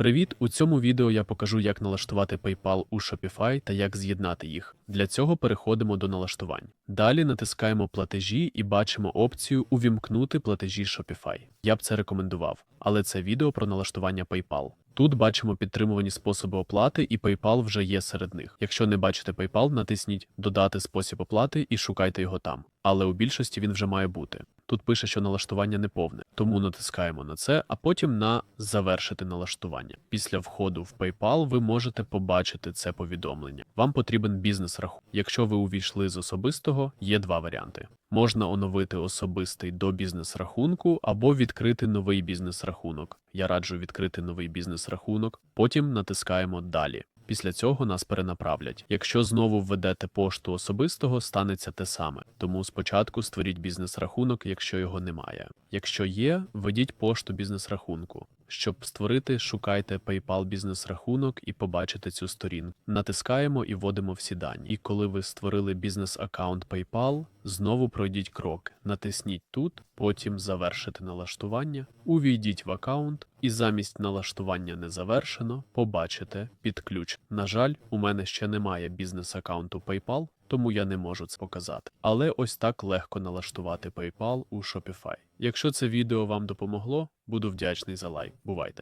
Привіт! У цьому відео я покажу, як налаштувати PayPal у Shopify та як з'єднати їх. Для цього переходимо до налаштувань. Далі натискаємо платежі і бачимо опцію Увімкнути платежі Shopify. Я б це рекомендував, але це відео про налаштування PayPal. Тут бачимо підтримувані способи оплати, і PayPal вже є серед них. Якщо не бачите PayPal, натисніть Додати спосіб оплати і шукайте його там. Але у більшості він вже має бути. Тут пише, що налаштування не повне, тому натискаємо на це, а потім на Завершити налаштування. Після входу в PayPal ви можете побачити це повідомлення. Вам потрібен бізнес-рахунок. Якщо ви увійшли з особистого, є два варіанти. Можна оновити особистий до бізнес-рахунку або відкрити новий бізнес-рахунок. Я раджу відкрити новий бізнес-рахунок, потім натискаємо Далі. Після цього нас перенаправлять. Якщо знову введете пошту особистого, станеться те саме. Тому спочатку створіть бізнес-рахунок, якщо його немає. Якщо є, введіть пошту бізнес-рахунку. Щоб створити, шукайте PayPal бізнес-рахунок і побачите цю сторінку. Натискаємо і вводимо всі дані. І коли ви створили бізнес-аккаунт PayPal, знову пройдіть крок. Натисніть тут, потім завершити налаштування, увійдіть в аккаунт, і замість налаштування не завершено, побачите під ключ. На жаль, у мене ще немає бізнес-аккаунту PayPal, тому я не можу це показати. Але ось так легко налаштувати PayPal у Shopify. Якщо це відео вам допомогло, буду вдячний за лайк. Бувайте!